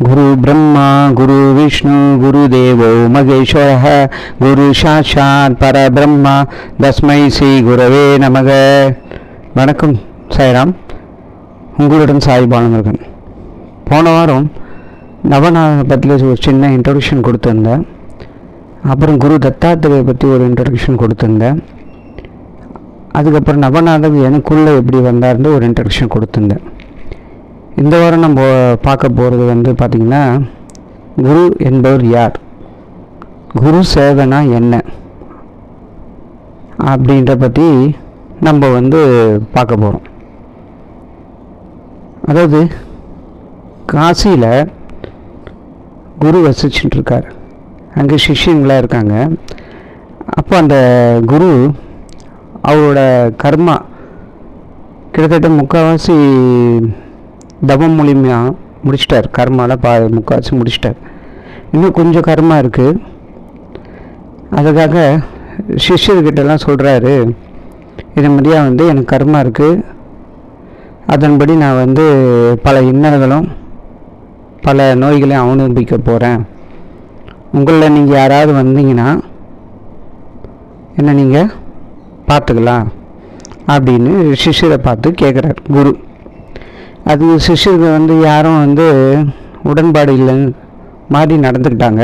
குரு பிரம்மா குரு விஷ்ணு குரு தேவோ மகேஸ்வர குரு சாட்சாத் பரபிரம்மா தஸ்மை ஸ்ரீ குரவே நமக. வணக்கம் சாய்ராம். உங்களுடன் சாய் பாலமுருகன். போன வாரம் நவநாதபத்தில் பற்றி ஒரு சின்ன இன்ட்ரொடக்ஷன் கொடுத்துருந்தேன். அப்புறம் குரு தத்தாத்திரையை பற்றி ஒரு இன்ட்ரடக்ஷன் கொடுத்துருந்தேன். அதுக்கப்புறம் நவநாதர் எனக்குள்ளே எப்படி வந்தார்னு ஒரு இன்ட்ரடக்ஷன் கொடுத்துருந்தேன். இந்த வாரம் நம்ம பார்க்க போகிறது வந்து பார்த்திங்கன்னா குரு என்பவர் யார்? குரு சேவனா என்ன? அப்படின்ற பற்றி நம்ம வந்து பார்க்க போகிறோம் அதாவது காசியில் குரு வசிச்சுட்டு இருக்கார். அங்கே சிஷ்யங்களாக இருக்காங்க. அப்போ அந்த குரு அவரோட கர்மா கிட்டத்தட்ட முக்கால்வாசி தவம் மூலியமாக முடிச்சிட்டார். கர்மாவில் பா முக்கால்வாசி முடிச்சிட்டார். இன்னும் கொஞ்சம் கர்மா இருக்குது அதுக்காக சிஷ்யர்கிட்டலாம் சொல்கிறாரு இது மாதிரியா வந்து எனக்கு கர்மா இருக்குது அதன்படி நான் வந்து பல இன்னல்களும் பல நோய்களையும் அனுபவிக்க போகிறேன் உங்களில் நீங்கள் யாராவது வந்தீங்கன்னா என்ன நீங்கள் பார்த்துக்கலாம். அப்படின்னு சிஷ்யரை பார்த்து கேட்குறார் குரு. அது சிஷ்யர்கள் வந்து யாரும் வந்து உடன்பாடு இல்லைன்னு மாதிரி நடந்துக்கிட்டாங்க.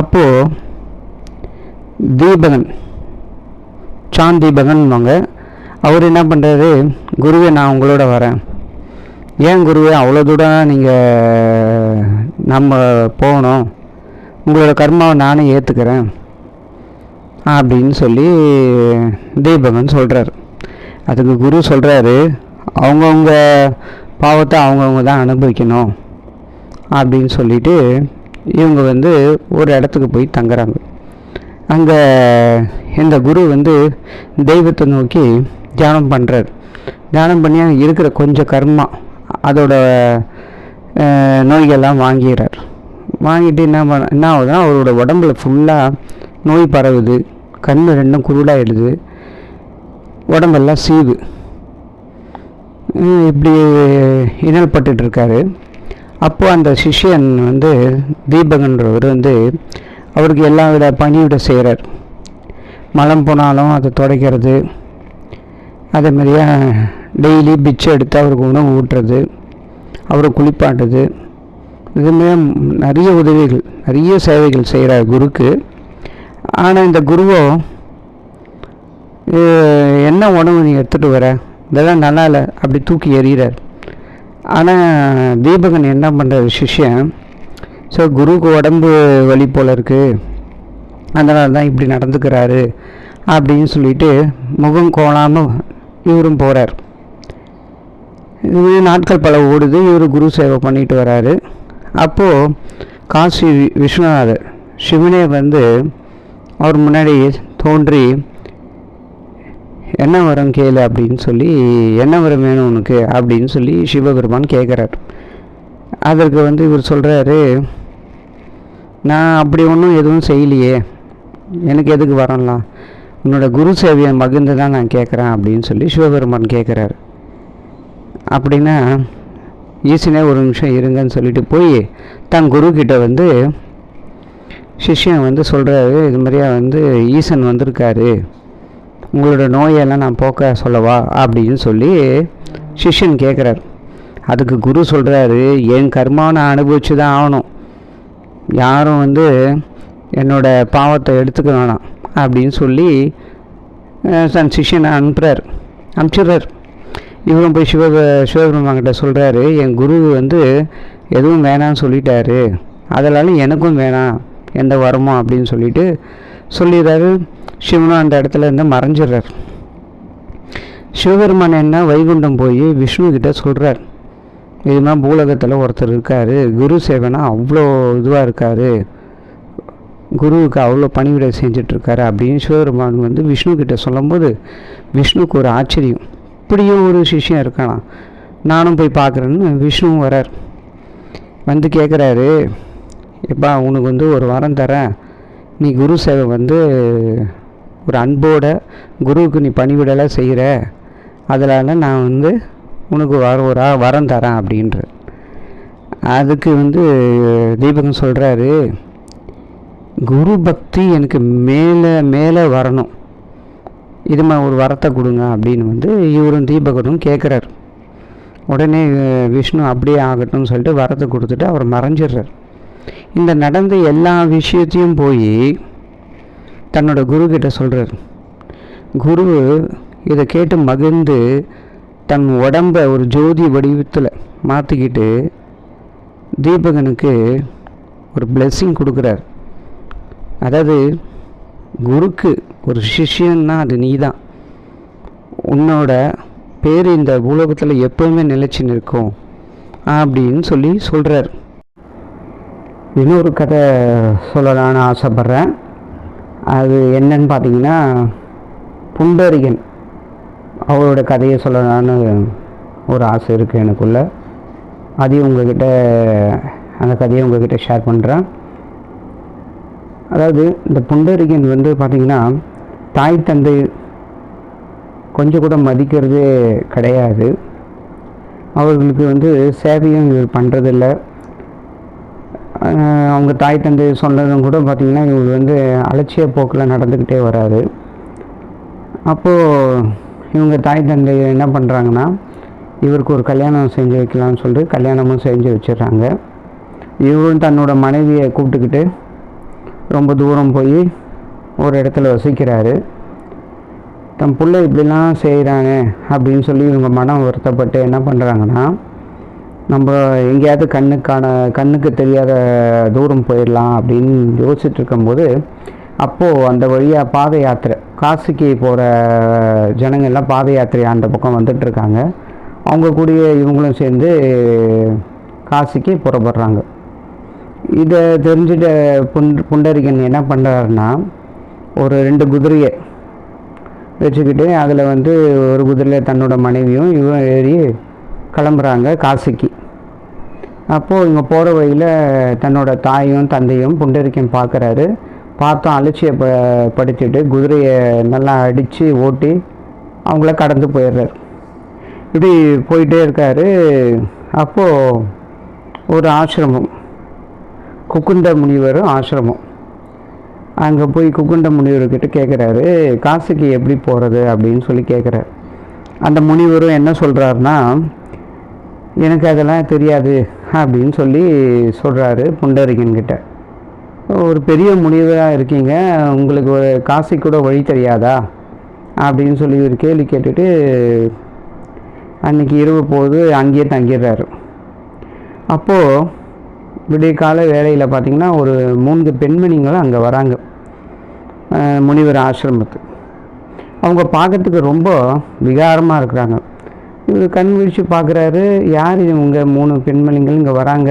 அப்போது தீபகன் சாந்த் தீபகன்வாங்க அவர் என்ன பண்ணுறாரு குருவே நான் உங்களோட வரேன். ஏன் குருவே அவ்வளோ தூரம் நீங்கள் நம்ம போகணும். உங்களோட கர்மாவை நானே ஏற்றுக்கிறேன் அப்படின்னு சொல்லி தீபகன் சொல்கிறார் அதுக்கு குரு சொல்கிறாரு அவங்கவுங்க பாவத்தை அவங்கவுங்க தான் அனுபவிக்கணும் அப்படின்னு சொல்லிட்டு இவங்க வந்து ஒரு இடத்துக்கு போய் தங்குறாங்க. அங்கே இந்த குரு வந்து தெய்வத்தை நோக்கி தியானம் பண்ணுறார் தியானம் பண்ணி அங்கே இருக்கிற கொஞ்சம் கர்மா அதோட நோய்கள்லாம் வாங்கிடுறார் வாங்கிட்டு என்ன பண்ண என்ன ஆகுதுன்னா அவரோட உடம்புல ஃபுல்லாக நோய் பரவுது. கண் ரெண்டும் குருடாயிடுது உடம்பெல்லாம் சீவு இப்படி இன்னல் பட்டுட்டு இருக்காரு அந்த சிஷ்யன் வந்து தீபகன்றவர் வந்து அவருக்கு எல்லா வித பணிவிட செய்கிறார் மலம் போனாலும் அதை துடைக்கிறது. அதே மாதிரியா டெய்லி பிச்சை எடுத்து அவருக்கு உணவு ஊட்டுறது. அவரை குளிப்பாட்டுறது இதுமாரி நிறைய உதவிகள் நிறைய சேவைகள் செய்கிறார் குருக்கு. ஆனால் இந்த குருவோ என்ன உணவு நீ எடுத்துகிட்டு வர? இதெல்லாம் நல்லா இல்லை. அப்படி தூக்கி எறிகிறார். ஆனால் தீபகன் என்ன பண்ணுறது சிஷ்யன்? ஸோ குருவுக்கு உடம்பு வலி போல் இருக்குது அதனால தான் இப்படி நடந்துக்கிறாரு அப்படின்னு சொல்லிட்டு முகம் கோணாமல் இவரும் போகிறார் இது நாட்கள் பல ஓடுது. இவர் குரு சேவை பண்ணிட்டு வராரு. அப்போது காசி விஸ்வநாதர் சிவனே வந்து அவர் முன்னாடி தோன்றி என்ன வரம் கேளு அப்படின்னு சொல்லி என்ன வரம் வேணும் உனக்கு அப்படின்னு சொல்லி சிவபெருமான் கேட்குறார் அதற்கு வந்து இவர் சொல்கிறாரு நான் அப்படி ஒன்றும் எதுவும் செய்யலையே. எனக்கு எதுக்கு வரலாம் உன்னோட குரு சேவையை மகிழ்ந்து தான் நான் கேட்குறேன் அப்படின்னு சொல்லி சிவபெருமான் கேட்குறாரு அப்படின்னா ஈசனே ஒரு நிமிஷம் இருங்கன்னு சொல்லிட்டு போய் தன் குரு வந்து சிஷ்யன் வந்து சொல்கிறாரு இது மாதிரியா வந்து ஈசன் வந்திருக்காரு. உங்களோட நோயெல்லாம் நான் போக்க சொல்லவா அப்படின்னு சொல்லி சிஷ்யன் கேட்குறாரு அதுக்கு குரு சொல்கிறாரு என் கர்மாவை நான் அனுபவிச்சு தான் ஆகணும். யாரும் வந்து என்னோட பாவத்தை எடுத்துக்க வேணாம் அப்படின்னு சொல்லி தன் சிஷ்யனை அனுப்புகிறார் அனுப்பிச்சிடுறார். இவரும் போய் சிவ சிவபெருமாங்கிட்ட சொல்கிறாரு என் குரு வந்து எதுவும் வேணாம்னு சொல்லிட்டாரு. அதனால எனக்கும் வேணாம். எந்த வரமோ அப்படின்னு சொல்லிட்டு சொல்லிடுறாரு. சிவனும் அந்த இடத்துல இருந்து மறைஞ்சிடுறார். சிவபெருமான் என்ன வைகுண்டம் போய் விஷ்ணு கிட்ட சொல்கிறார் இது பூலகத்தில் ஒருத்தர் இருக்கார். குரு சேவனா அவ்வளோ இதுவாக இருக்கார். குருவுக்கு அவ்வளோ பணிவிடை செஞ்சிட்ருக்காரு அப்படின்னு சிவபெருமான் வந்து விஷ்ணுக்கிட்ட சொல்லும்போது விஷ்ணுக்கு ஒரு ஆச்சரியம். இப்படியும் ஒரு சிஷ்யம் இருக்கானா? நானும் போய் பார்க்குறேன்னு விஷ்ணுவும் வரார் வந்து கேட்குறாரு எப்பா உனக்கு வந்து ஒரு வாரம் தரேன். நீ குரு சேவை வந்து ஒரு அன்போட குருவுக்கு நீ பணிவிடலாம் செய்கிற. அதனால் நான் வந்து உனக்கு வர ஒரு ஆ- வரம் தரேன் அப்படின்ற. அதுக்கு வந்து தீபகம் சொல்கிறாரு குரு பக்தி எனக்கு மேலே மேலே வரணும். இதுமாதிரி ஒரு வரத்தை கொடுங்க அப்படின்னு வந்து இவரும் தீபகரும் கேட்குறாரு உடனே விஷ்ணு அப்படியே ஆகட்டும்னு சொல்லிட்டு வரத்தை கொடுத்துட்டு அவர் மறைஞ்சிடுறார். இந்த நடந்த எல்லா விஷயத்தையும் போய் தன்னோட குரு சொல்கிறார் குரு இதை கேட்டு மகிழ்ந்து தன் உடம்பை ஒரு ஜோதி வடிவத்தில் மாற்றிக்கிட்டு தீபகனுக்கு ஒரு பிளெஸ்ஸிங் கொடுக்குறார். அதாவது குருக்கு ஒரு சிஷ்யன்னா அது நீ தான் உன்னோட பேர் இந்த உலகத்தில் எப்போவுமே நிலைச்சு நிற்கும் அப்படின்னு சொல்லி சொல்கிறார் இன்னொரு கதை சொல்லலான்னு ஆசைப்பட்றேன். அது என்னன்னு பார்த்தீங்கன்னா புண்டரிகன் அவரோட கதையை சொல்லலான்னு ஒரு ஆசை இருக்குது எனக்குள்ள. அதையும் உங்ககிட்ட அந்த கதையை உங்ககிட்ட ஷேர் பண்ணுறேன் அதாவது இந்த புண்டரிகன் வந்து பார்த்திங்கன்னா தாய் தந்தை கொஞ்சம் கூட மதிக்கிறதே கிடையாது. அவர்களுக்கு வந்து சேவையும் இவர் பண்ணுறதில்ல அவங்க தாய் தந்தை சொன்னதும் கூட பார்த்திங்கன்னா இவர் வந்து அலட்சிய போக்கில் நடந்துக்கிட்டே வராது அப்போது இவங்க தாய் தந்தை என்ன பண்ணுறாங்கன்னா இவருக்கு ஒரு கல்யாணம் செஞ்சு வைக்கலாம்னு சொல்லிட்டு கல்யாணமும் செஞ்சு வச்சிடுறாங்க. இவரும் தன்னோட மனைவியை கூப்பிட்டுக்கிட்டு ரொம்ப தூரம் போய் ஒரு இடத்துல வசிக்கிறாரு. தன் பிள்ளை இப்படிலாம் செய்கிறாங்க அப்படின்னு சொல்லி இவங்க மனம் வருத்தப்பட்டு என்ன பண்ணுறாங்கன்னா நம்ம எங்கேயாவது கண்ணுக்கான கண்ணுக்கு தெரியாத தூரம் போயிடலாம் அப்படின்னு யோசிச்சுட்டு இருக்கும்போது அப்போது அந்த வழியாக பாத யாத்திரை காசிக்கு போகிற ஜனங்கள்லாம் பாத யாத்திரை அந்த பக்கம் வந்துட்டுருக்காங்க அவங்க கூடயே இவங்களும் சேர்ந்து காசிக்கு புறப்படுறாங்க. இதை தெரிஞ்சுட்ட புண் புண்டரிகன் என்ன பண்ணுறாருன்னா ஒரு ரெண்டு குதிரையை வச்சுக்கிட்டு அதில் வந்து ஒரு குதிரையில் தன்னோட மனைவியும் இவன் ஏறி கிளம்புறாங்க காசிக்கு. அப்போது இவங்க போகிற வழியில் தன்னோட தாயும் தந்தையும் புண்டரிக்கம் பார்க்குறாரு பார்த்தோம் அலட்சியப்படுத்திட்டு ப குதிரையை நல்லா அடித்து ஓட்டி அவங்கள கடந்து போயிடுறாரு. இப்படி போயிட்டே இருக்காரு. அப்போது ஒரு ஆசிரமம். குக்குண்ட முனிவர் ஆசிரமம். அங்கே போய் குக்குண்ட முனிவர்கிட்ட கேட்குறாரு காசுக்கு எப்படி போகிறது அப்படின்னு சொல்லி கேட்குறாரு அந்த முனிவரும் என்ன சொல்கிறாருன்னா எனக்கு அதெல்லாம் தெரியாது அப்படின்னு சொல்லி சொல்கிறாரு புண்டரிகன்கிட்ட ஒரு பெரிய முனிவராக இருக்கீங்க உங்களுக்கு ஒரு காசி கூட வழி தெரியாதா? அப்படின்னு சொல்லி ஒரு கேள்வி கேட்டுட்டு அன்னைக்கு இரவு போது அங்கேயே தங்கிடுறாரு. அப்போது விடிய கால வேலையில் பார்த்தீங்கன்னா ஒரு மூன்று பெண்மணிங்களும் அங்கே வராங்க. முனிவர் ஆசிரமத்துக்கு. அவங்க பார்க்கறதுக்கு ரொம்ப விகாரமாக இருக்கிறாங்க. இவர் கண் விழிச்சு பார்க்குறாரு. யார் இவங்க? மூணு பெண்மணிகள் இங்கே வராங்க.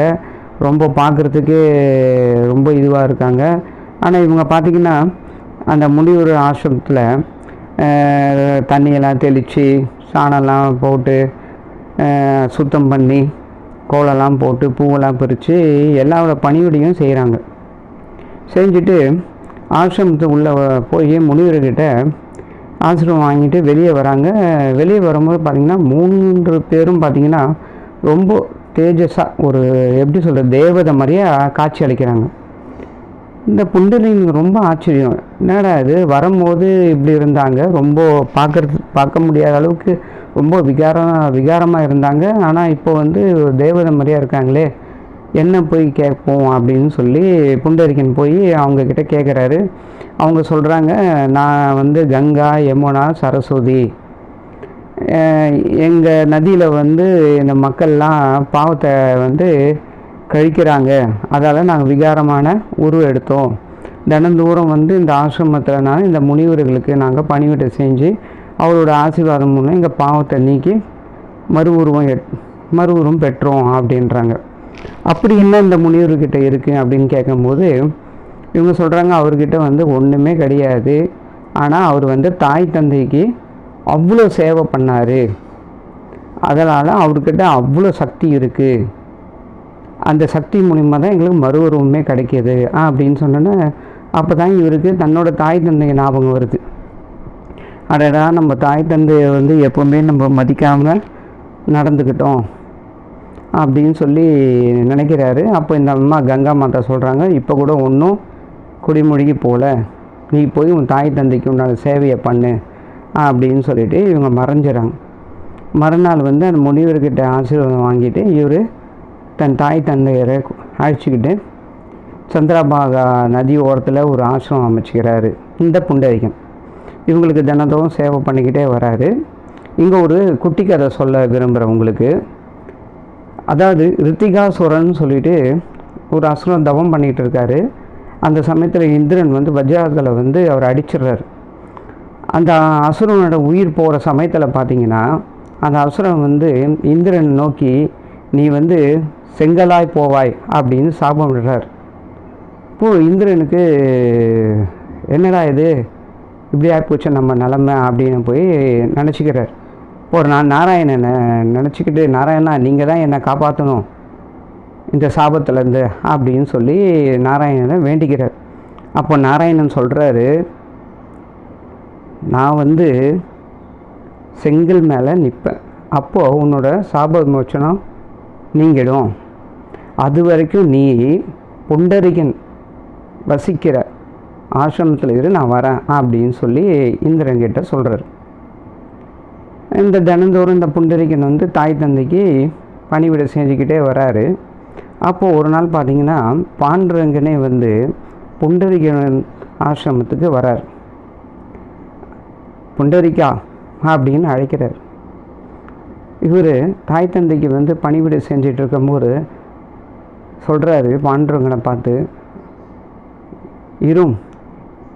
ரொம்ப பார்க்குறதுக்கே ரொம்ப இதுவாக இருக்காங்க. ஆனால் இவங்க பார்த்திங்கன்னா அந்த முனிவர் ஆசிரமத்தில் தண்ணியெல்லாம் தெளித்து சாணம்லாம் போட்டு சுத்தம் பண்ணி கோலம்லாம் போட்டு பூவெல்லாம் பறித்து எல்லாரோட பணிவிடையும் செய்கிறாங்க செஞ்சுட்டு ஆசிரமத்து உள்ளே போய் முனிவர்கிட்ட ஆசிரமம் வாங்கிட்டு வெளியே வராங்க. வெளியே வரும்போது பார்த்திங்கன்னா மூன்று பேரும் பார்த்திங்கன்னா ரொம்ப தேஜஸாக ஒரு எப்படி சொல்கிறது தேவதை மாதிரியே காட்சி அளிக்கிறாங்க. இந்த புண்டலிங்க ரொம்ப ஆச்சரியம். என்னடா இது? வரும்போது இப்படி இருந்தாங்க. ரொம்ப பார்க்கறது பார்க்க முடியாத அளவுக்கு ரொம்ப விகாரம் விகாரமாக இருந்தாங்க. ஆனால் இப்போ வந்து தேவதை மாதிரியாக இருக்காங்களே. என்ன போய் கேட்போம் அப்படின்னு சொல்லி புண்டரிக்கன் போய் அவங்கக்கிட்ட கேட்குறாரு அவங்க சொல்கிறாங்க நான் வந்து கங்கா யமுனா சரஸ்வதி. எங்கள் நதியில் வந்து இந்த மக்கள்லாம் பாவத்தை வந்து கழிக்கிறாங்க. அதால் நாங்கள் விகாரமான உருவம் எடுத்தோம். தினந்தோறும் வந்து இந்த ஆசிரமத்தில் நான் இந்த முனிவர்களுக்கு நாங்கள் பணிவிடை செஞ்சு அவரோட ஆசீர்வாதம் மூலம் எங்கள் பாவத்தை நீக்கி மறு உருவம் எட் மறு உருவம் பெற்றோம் அப்படின்றாங்க. அப்படி என்ன இந்த முனிவர்கிட்ட இருக்குது அப்படின்னு கேட்கும்போது இவங்க சொல்கிறாங்க அவர்கிட்ட வந்து ஒன்றுமே கிடையாது. ஆனால் அவர் வந்து தாய் தந்தைக்கு அவ்வளோ சேவை பண்ணார். அதனால் அவர்கிட்ட அவ்வளோ சக்தி இருக்குது அந்த சக்தி மூலிமா தான் எங்களுக்கு மறு கிடைக்கிது ஆ அப்படின்னு சொன்னோன்னே அப்போ தான் இவருக்கு தன்னோட தாய் தந்தை ஞாபகம் வருது. அடடா நம்ம தாய் தந்தையை வந்து எப்போவுமே நம்ம மதிக்காமல் நடந்துக்கிட்டோம் அப்படின்னு சொல்லி நினைக்கிறாரு. அப்போ இந்த அம்மா கங்கா மாதா சொல்கிறாங்க இப்போ கூட ஒன்றும் குடிமொழிக்கு போல் நீ போய் உன் தாய் தந்தைக்கு உண்டான சேவையை பண்ணு அப்படின்னு சொல்லிட்டு இவங்க மறைஞ்சிடறாங்க மறுநாள் வந்து அந்த முனிவர்கிட்ட ஆசீர்வாதம் வாங்கிட்டு இவர் தன் தாய் தந்தையரை அழைச்சிக்கிட்டு சந்திராபாகா நதி ஓரத்தில் ஒரு ஆசிரமம் அமைச்சிக்கிறாரு. இந்த புண்டரிகன் இவங்களுக்கு தினந்தோறும் சேவை பண்ணிக்கிட்டே வராரு. இங்கே ஒரு குட்டி கதை சொல்ல விரும்புகிறேன் உங்களுக்கு. அதாவது ரித்திகாசுரன் சொல்லிட்டு ஒரு அசுரம் தவம் பண்ணிகிட்டு இருக்காரு. அந்த சமயத்தில் இந்திரன் வந்து வஜ்ராத்தில் வந்து அவர் அடிச்சிடுறாரு. அந்த அசுரனோட உயிர் போகிற சமயத்தில் பார்த்தீங்கன்னா அந்த அசுரன் வந்து இந்திரன் நோக்கி நீ வந்து செங்கலாய் போவாய் அப்படின்னு சாபம் விடுறார் இப்போ இந்திரனுக்கு என்னடா இது? இப்படி ஆகிப்போச்சு நம்ம நிலமை அப்படின்னு போய் நினச்சிக்கிறார். ஒரு நான் நாராயணனை நினச்சிக்கிட்டு நாராயணா நீங்கள் தான் என்னை காப்பாற்றணும் இந்த சாபத்திலேருந்து அப்படின்னு சொல்லி நாராயணனை வேண்டிக்கிறார். அப்போ நாராயணன் சொல்கிறாரு நான் வந்து செங்கல் மேலே நிற்பேன் அப்போது உன்னோட சாப விமோச்சனம் நீங்கிடும். அது வரைக்கும் நீ புண்டரிகன் வசிக்கிற ஆசிரமத்தில் இரு நான் வரேன் அப்படின்னு சொல்லி இந்திரன்கிட்ட சொல்கிறார் இந்த தினந்தோறும் இந்த புண்டரிகன் வந்து தாய் தந்தைக்கு பணிவிட செஞ்சுக்கிட்டே வராரு. அப்போது ஒரு நாள் பார்த்தீங்கன்னா பாண்டுரங்கனே வந்து புண்டரிகன் ஆசிரமத்துக்கு வரார். புண்டரிக்கா அப்படின்னு அழைக்கிறார். இவர் தாய் தந்தைக்கு வந்து பணிவிடை செஞ்சிட்டு இருக்கும்போது சொல்கிறாரு பாண்டுரங்கனை பார்த்து இரும்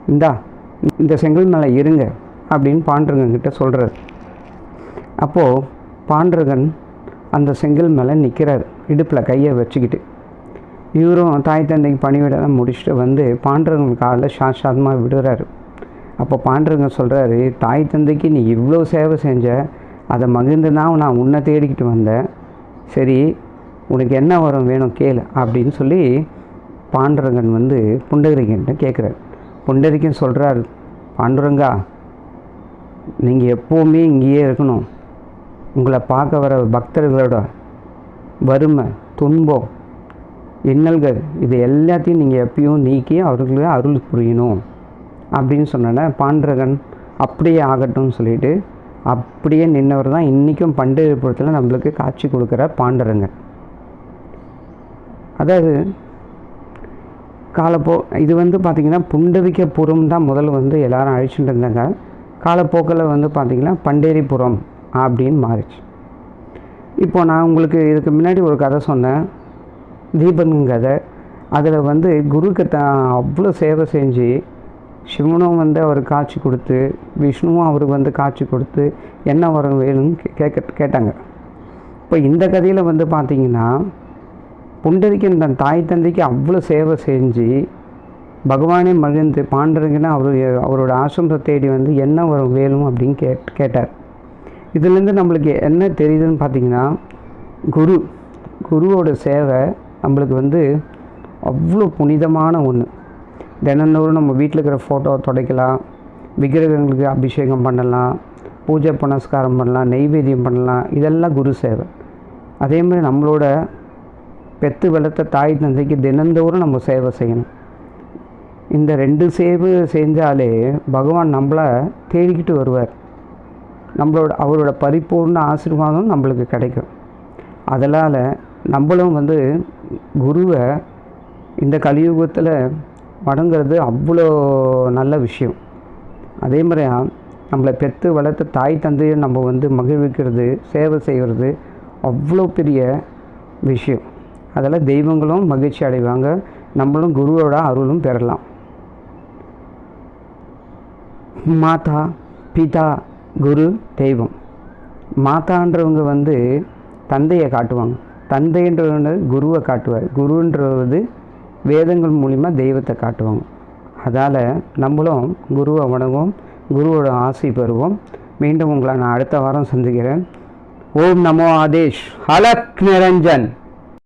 இந்தா இந்த செங்கல் மேலே இருங்க அப்படின்னு பாண்டுரங்கன் சொல்கிறார் அப்போது பாண்டுரகன் அந்த செங்கல் மேலே நிற்கிறார் இடுப்பில் கையை வச்சுக்கிட்டு இவரும் தாய் தந்தைக்கு பணிவிடலாம் முடிச்சுட்டு வந்து பாண்டவங்க காலில் சாஷாதமாக விடுறாரு. அப்போ பாண்டவங்க சொல்கிறாரு தாய் தந்தைக்கு நீ இவ்வளோ சேவை செஞ்ச அதை மகிழ்ந்து தான் நான் உன்னை தேடிக்கிட்டு வந்தேன். சரி உனக்கு என்ன வரம் வேணும் கேளு அப்படின்னு சொல்லி பாண்டரங்கன் வந்து புண்டரிகன்ட்ட கேட்குறாரு. புண்டரிக்கன் சொல்கிறார் பாண்டுரங்கா நீங்கள் எப்போவுமே இங்கேயே இருக்கணும். உங்களை பார்க்க வர பக்தர்களோட வறுமை துன்பம் இன்னல்கள் இது எல்லாத்தையும் நீங்கள் எப்பயும் நீக்கி அவர்களுக்கு அருள் புரியணும். அப்படின்னு சொன்னோன்னே பாண்டரகன் அப்படியே ஆகட்டும்னு சொல்லிட்டு அப்படியே நின்றவர் தான் இன்றைக்கும் பண்டிகைப்புறத்தில் நம்மளுக்கு காட்சி கொடுக்குற பாண்டரங்கன். அதாவது காலப்போ இது வந்து பார்த்திங்கன்னா புண்டரிக்கபுரம் தான் முதல்ல வந்து எல்லாரும் அழிச்சுட்டு இருந்தாங்க. காலப்போக்கில் வந்து பார்த்திங்கன்னா பண்டேரிபுரம் அப்படின்னு மாறிச்சு. இப்போ நான் உங்களுக்கு இதுக்கு முன்னாடி ஒரு கதை சொன்னேன். தீபன் கதை. அதில் வந்து குருக்கு தான் அவ்வளோ சேவை செஞ்சு சிவனும் வந்து அவர் காட்சி கொடுத்து விஷ்ணுவும் அவருக்கு வந்து காட்சி கொடுத்து என்ன வரம் வேணும்னு கே- கேட்க கேட்டாங்க. இப்போ இந்த கதையில் வந்து பார்த்திங்கன்னா புண்டரிக்கன் தன் தாய் தந்தைக்கு அவ்வளோ சேவை செஞ்சு பகவானே மகிழ்ந்து பாண்டருங்கன்னா அவர் அவரோட ஆசிரமத்தை தேடி வந்து என்ன வரும் வேணும் அப்படின்னு கேட் கேட்டார். இதுலேருந்து நம்மளுக்கு என்ன தெரியுதுன்னு பார்த்தீங்கன்னா குரு குருவோட சேவை நம்மளுக்கு வந்து அவ்வளோ புனிதமான ஒன்று தினந்தோறும் நம்ம வீட்டில் இருக்கிற ஃபோட்டோ துடைக்கலாம் விக்கிரகங்களுக்கு அபிஷேகம் பண்ணலாம் பூஜை புனஸ்காரம் பண்ணலாம் நெய்வேத்தியம் பண்ணலாம் இதெல்லாம் குரு சேவை. அதே மாதிரி நம்மளோட பெத்து வளர்த்த தாய் தந்தைக்கு தினந்தோறும் நம்ம சேவை செய்யணும். இந்த ரெண்டு சேவை செஞ்சாலே பகவான் நம்மளை தேடிக்கிட்டு வருவார். நம்மளோட அவரோட பரிபூர்ண ஆசீர்வாதம் நம்மளுக்கு கிடைக்கும். அதனால் நம்மளும் வந்து குருவை இந்த கலியுகத்தில் வணங்குறது அவ்வளோ நல்ல விஷயம். அதே மாதிரி நம்மளை பெற்று வளர்த்த தாய் தந்தையை நம்ம வந்து மகிழ்விக்கிறது சேவை செய்கிறது அவ்வளோ பெரிய விஷயம். அதில் தெய்வங்களும் மகிழ்ச்சி அடைவாங்க. நம்மளும் குருவோட அருளும் பெறலாம். மாதா பிதா குரு தெய்வம். மாதான்றவங்க வந்து தந்தையை காட்டுவாங்க. தந்தைன்றவங்க குருவை காட்டுவார். குருன்றது வேதங்கள் மூலிமா தெய்வத்தை காட்டுவாங்க. அதால் நம்மளும் குருவை வணங்குவோம். குருவோட ஆசை பெறுவோம். மீண்டும் உங்களை நான் அடுத்த வாரம் சந்திக்கிறேன். ஓம் நமோ ஆதேஷ். அலக் நிரஞ்சன்.